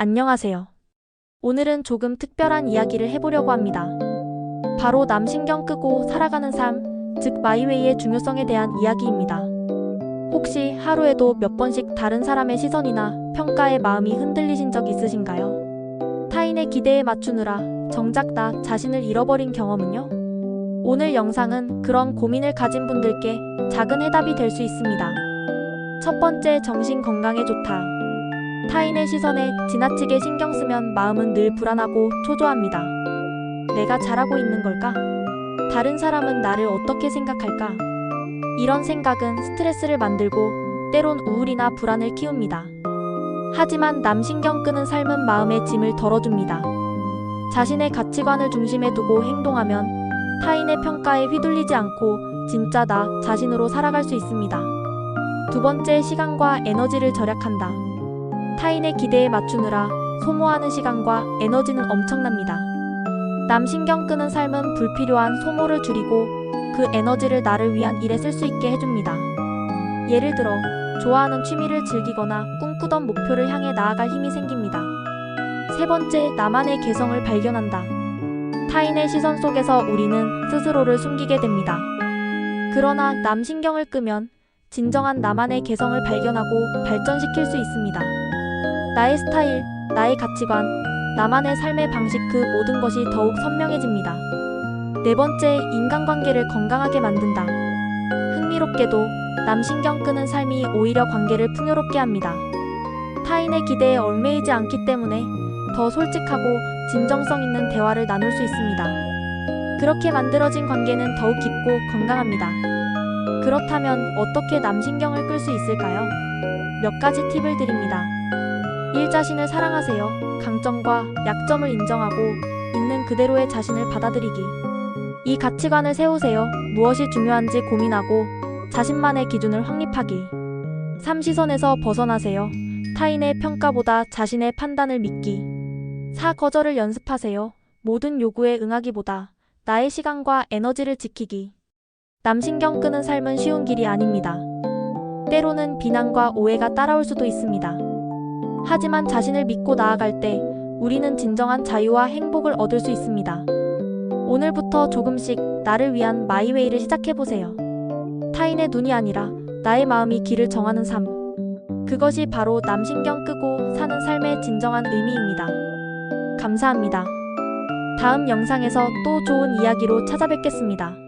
안녕하세요. 오늘은 조금 특별한 이야기를 해보려고 합니다. 바로 남 신경 끄고 살아가는 삶, 즉 마이웨이의 중요성에 대한 이야기입니다. 혹시 하루에도 몇 번씩 다른 사람의 시선이나 평가에 마음이 흔들리신 적 있으신가요? 타인의 기대에 맞추느라 정작 나 자신을 잃어버린 경험은요? 오늘 영상은 그런 고민을 가진 분들께 작은 해답이 될 수 있습니다. 첫 번째, 정신 건강에 좋다. 타인의 시선에 지나치게 신경 쓰면 마음은 늘 불안하고 초조합니다. 내가 잘하고 있는 걸까? 다른 사람은 나를 어떻게 생각할까? 이런 생각은 스트레스를 만들고 때론 우울이나 불안을 키웁니다. 하지만 남 신경 끄는 삶은 마음의 짐을 덜어줍니다. 자신의 가치관을 중심에 두고 행동하면 타인의 평가에 휘둘리지 않고 진짜 나 자신으로 살아갈 수 있습니다. 두 번째, 시간과 에너지를 절약한다. 타인의 기대에 맞추느라 소모하는 시간과 에너지는 엄청납니다. 남 신경 끄는 삶은 불필요한 소모를 줄이고 그 에너지를 나를 위한 일에 쓸 수 있게 해줍니다. 예를 들어, 좋아하는 취미를 즐기거나 꿈꾸던 목표를 향해 나아갈 힘이 생깁니다. 세 번째, 나만의 개성을 발견한다. 타인의 시선 속에서 우리는 스스로를 숨기게 됩니다. 그러나 남 신경을 끄면 진정한 나만의 개성을 발견하고 발전시킬 수 있습니다. 나의 스타일, 나의 가치관, 나만의 삶의 방식 그 모든 것이 더욱 선명해집니다. 네 번째, 인간관계를 건강하게 만든다. 흥미롭게도 남 신경 끄는 삶이 오히려 관계를 풍요롭게 합니다. 타인의 기대에 얽매이지 않기 때문에 더 솔직하고 진정성 있는 대화를 나눌 수 있습니다. 그렇게 만들어진 관계는 더욱 깊고 건강합니다. 그렇다면 어떻게 남 신경을 끌 수 있을까요? 몇 가지 팁을 드립니다. 1. 자신을 사랑하세요. 강점과 약점을 인정하고 있는 그대로의 자신을 받아들이기. 이 가치관을 세우세요. 무엇이 중요한지 고민하고 자신만의 기준을 확립하기. 3. 시선에서 벗어나세요. 타인의 평가보다 자신의 판단을 믿기. 4. 거절을 연습하세요. 모든 요구에 응하기보다 나의 시간과 에너지를 지키기. 남 신경 끄는 삶은 쉬운 길이 아닙니다. 때로는 비난과 오해가 따라올 수도 있습니다. 하지만 자신을 믿고 나아갈 때 우리는 진정한 자유와 행복을 얻을 수 있습니다. 오늘부터 조금씩 나를 위한 마이웨이를 시작해보세요. 타인의 눈이 아니라 나의 마음이 길을 정하는 삶. 그것이 바로 남 신경 끄고 사는 삶의 진정한 의미입니다. 감사합니다. 다음 영상에서 또 좋은 이야기로 찾아뵙겠습니다.